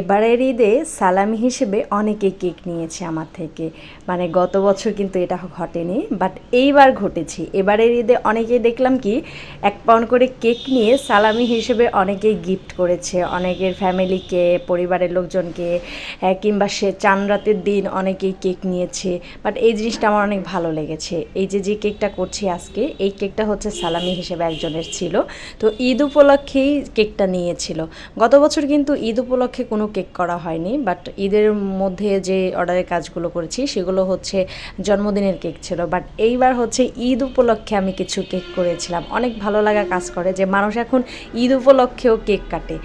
এবারের ঈদে সালামি হিসেবে অনেকে কেক নিয়েছে আমার থেকে। মানে গত বছর কিন্তু এটা ঘটেনি বাট এইবার ঘটেছে। এবারের ঈদে অনেকেই দেখলাম কি, এক পাউন্ড করে কেক নিয়ে সালামি হিসেবে অনেকেই গিফট করেছে। অনেকের ফ্যামিলিকে পরিবারের লোকজনকে কিংবা সে চান রাতের দিন অনেকেই কেক নিয়েছে। বাট এই জিনিসটা আমার অনেক ভালো লেগেছে। এই যে যে কেকটা করছি আজকে, এই কেকটা হচ্ছে সালামি হিসেবে একজনের ছিল। তো ঈদ উপলক্ষেই কেকটা নিয়েছিল। গত বছর কিন্তু ঈদ উপলক্ষে কোনো কেক করা হয়নি বাট ঈদের মধ্যে যে অর্ডারের কাজগুলো করেছি, সেগুলো হচ্ছে জন্মদিনের কেক ছিল। বাট এইবার হচ্ছে ঈদ উপলক্ষে আমি কিছু কেক করেছিলাম। অনেক ভালো লাগা কাজ করে যে মানুষ এখন ঈদ উপলক্ষেও কেক কাটে।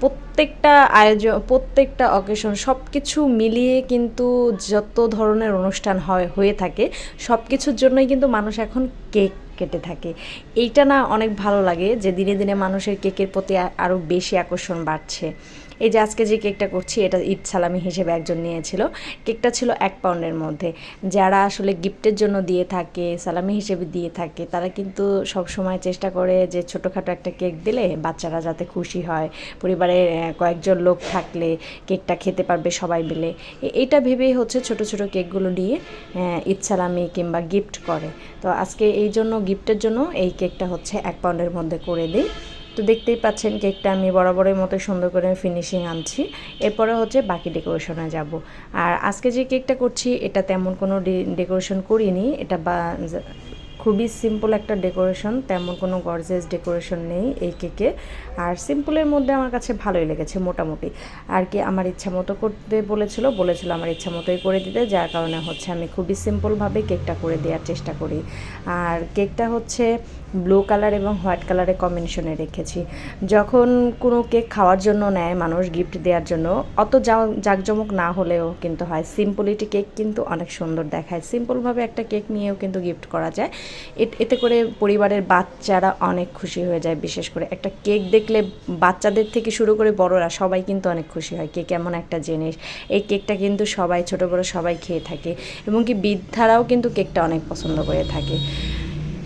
প্রত্যেকটা আয়োজন প্রত্যেকটা অকেশন সব কিছু মিলিয়ে কিন্তু যত ধরনের অনুষ্ঠান হয়, হয়ে থাকে সব কিছুর জন্যই কিন্তু মানুষ এখন কেক কেটে থাকে। এইটা না অনেক ভালো লাগে যে দিনে দিনে মানুষের কেকের প্রতি আরও বেশি আকর্ষণ বাড়ছে। এই যে আজকে যে কেকটা করছি, এটা ঈদ সালামি হিসেবে একজন নিয়েছিল। কেকটা ছিল এক পাউন্ডের মধ্যে। যারা আসলে গিফটের জন্য দিয়ে থাকে, সালামি হিসেবে দিয়ে থাকে, তারা কিন্তু সব সময় চেষ্টা করে যে ছোটোখাটো একটা কেক দিলে বাচ্চারা যাতে খুশি হয়, পরিবারের কয়েকজন লোক থাকলে কেকটা খেতে পারবে সবাই মিলে। এইটা ভেবেই হচ্ছে ছোট ছোট কেকগুলো নিয়ে ঈদ সালামি কিংবা গিফট করে। তো আজকে এই জন্য, গিফটের জন্য এই কেকটা হচ্ছে এক পাউন্ডের মধ্যে করে দিই। তো দেখতেই পাচ্ছেন কেকটা আমি বরাবরের মতো সুন্দর করে ফিনিশিং আনছি। এরপরে হচ্ছে বাকি ডেকোরেশনে যাব। আর আজকে যে কেকটা করছি, এটা তেমন কোনো ডেকোরেশন করিনি, এটা বা খুবই সিম্পল একটা ডেকোরেশন তেমন কোনো গর্জেস ডেকোরেশন নেই এই কেকে আর সিম্পলের মধ্যে আমার কাছে ভালোই লেগেছে মোটামুটি। আর কি আমার ইচ্ছা মতো করতে বলেছিল বলেছিল আমার ইচ্ছা মতোই করে দিতে, যার কারণে হচ্ছে আমি খুবই সিম্পলভাবে কেকটা করে দেওয়ার চেষ্টা করি। আর কেকটা হচ্ছে ব্লু কালার এবং হোয়াইট কালারের কম্বিনেশনে রেখেছি। যখন কোনো কেক খাওয়ার জন্য নেয়, মানুষ গিফট দেওয়ার জন্য, অত জা- জাঁকজমক না হলেও কিন্তু হয়। সিম্পলিটি কেক কিন্তু অনেক সুন্দর দেখায়। সিম্পলভাবে একটা কেক নিয়েও কিন্তু গিফট করা যায়। এতে করে পরিবারের বাচ্চারা অনেক খুশি হয়ে যায়, বিশেষ করে একটা কেক দেখলে বাচ্চাদের থেকে শুরু করে বড়রা সবাই কিন্তু অনেক খুশি হয় কেক এমন একটা জিনিস। এই কেকটা কিন্তু সবাই, ছোট বড় সবাই খেয়ে থাকে এবং কি বৃদ্ধারাও কিন্তু কেকটা অনেক পছন্দ করে থাকে।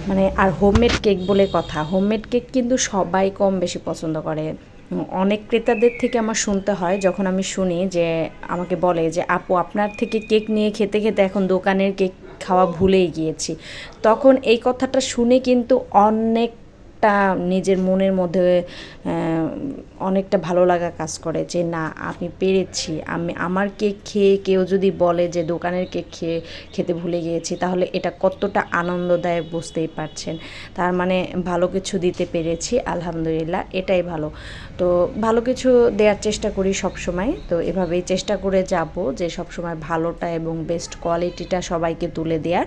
মানে আর হোমমেড কেক বলে কথা, হোমমেড কেক কিন্তু সবাই কম বেশি পছন্দ করে। অনেক ক্রেতাদের থেকে আমার শুনতে হয়, যখন আমি শুনি যে আমাকে বলে যে, আপু, আপনার থেকে কেক নিয়ে খেতে খেতে এখন দোকানের কেক খাওয়া ভুলেই গিয়েছি। তখন এই কথাটা শুনে কিন্তু অনেকটা নিজের মনের মধ্যে অনেকটা ভালো লাগা কাজ করে যে, না, আমি পেরেছি। আমি, আমার কেক খেয়ে কেউ যদি বলে যে, দোকানের কেক খেয়ে, খেতে ভুলে গিয়েছি, তাহলে এটা কতটা আনন্দদায়ক বুঝতেই পারছেন। তার মানে ভালো কিছু দিতে পেরেছি, আলহামদুলিল্লাহ, এটাই ভালো। তো ভালো কিছু দেওয়ার চেষ্টা করি সব সময় তো এভাবেই চেষ্টা করে যাব যে সব সময় ভালোটা এবং বেস্ট কোয়ালিটিটা সবাইকে তুলে দেওয়ার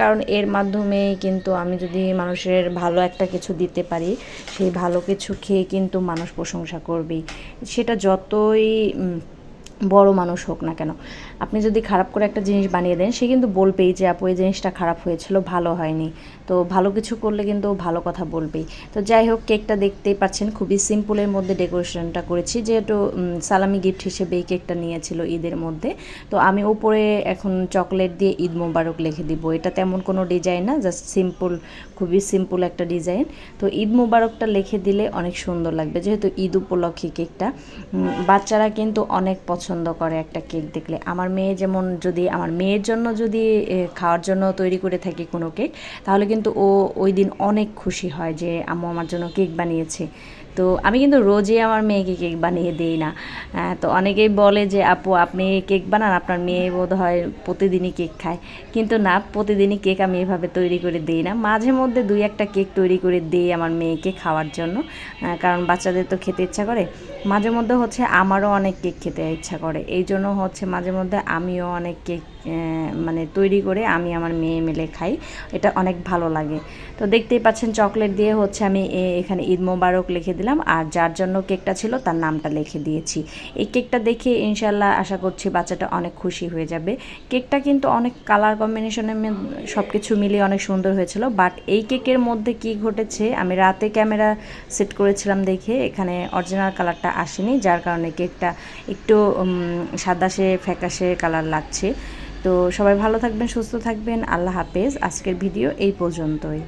কারণ এর মাধ্যমেই কিন্তু আমি যদি মানুষের ভালো একটা কিছু দিতে পারি সেই ভালো কিছু খেয়ে কিন্তু মানুষ প্রশংসা করবেই। সেটা যতই বড় মানুষ হোক না কেন। আপনি যদি খারাপ করে একটা জিনিস বানিয়ে দেন, সে কিন্তু বলবেই যে, আপু, এই জিনিসটা খারাপ হয়েছিল, ভালো হয়নি। তো ভালো কিছু করলে কিন্তু ভালো কথা বলবেই। তো যাই হোক, কেকটা দেখতেই পাচ্ছেন, খুবই সিম্পলের মধ্যে ডেকোরেশনটা করেছি, যেহেতু সালামি গিফট হিসেবে এই কেকটা নিয়েছিল ঈদের মধ্যে। তো আমি উপরে এখন চকলেট দিয়ে ঈদ মোবারক লিখে দিব। এটা তেমন কোনো ডিজাইন না জাস্ট সিম্পল খুবই সিম্পল একটা ডিজাইন তো ঈদ মোবারকটা লিখে দিলে অনেক সুন্দর লাগবে, যেহেতু ঈদ উপলক্ষে কেকটা। বাচ্চারা কিন্তু অনেক পছন্দ করে একটা কেক দেখলে। আমার মেয়ে যেমন যদি, আমার মেয়ের জন্য যদি খাওয়ার জন্য তৈরি করে থাকে কোনো কেক, তাহলে কিন্তু ও ওই দিন অনেক খুশি হয় যে, আম্মু আমার জন্য কেক বানিয়েছে। তো আমি কিন্তু রোজই আমার মেয়েকে কেক বানিয়ে দিই না। তো অনেকেই বলে যে, আপু, আপনি কেক বানান, আপনার মেয়ে বোধ হয় প্রতিদিনই কেক খায়। কিন্তু না, প্রতিদিনই কেক আমি এভাবে তৈরি করে দিই না। মাঝে মধ্যে দুই একটা কেক তৈরি করে দিই আমার মেয়েকে খাওয়ার জন্য কারণ বাচ্চাদের তো খেতে ইচ্ছা করে। মাঝে মধ্যে হচ্ছে আমারও অনেক কেক খেতে ইচ্ছা করে। এই জন্য হচ্ছে মাঝে মধ্যে আমিও অনেক কেক মানে তৈরি করে আমি আমার মেয়ে মিলে খাই। এটা অনেক ভালো লাগে। তো দেখতেই পাচ্ছেন চকলেট দিয়ে হচ্ছে আমি এখানে ঈদ মোবারক লিখে দিলাম। আর যার জন্য কেকটা ছিল তার নামটা লিখে দিয়েছি। এই কেকটা দেখে ইনশাল্লাহ আশা করছি বাচ্চাটা অনেক খুশি হয়ে যাবে। কেকটা কিন্তু অনেক কালার কম্বিনেশনের সব কিছু মিলিয়ে অনেক সুন্দর হয়েছিল। বাট এই কেকের মধ্যে কি ঘটেছে, আমি রাতে ক্যামেরা সেট করেছিলাম দেখে এখানে অরিজিনাল কালারটা আসেনি। যার কারণে কেকটা একটু সাদাসে ফ্যাকাশে কালার লাগছে। তো সবাই ভালো থাকবেন সুস্থ থাকবেন। আল্লাহ হাফেজ। আজকের ভিডিও এই পর্যন্তই।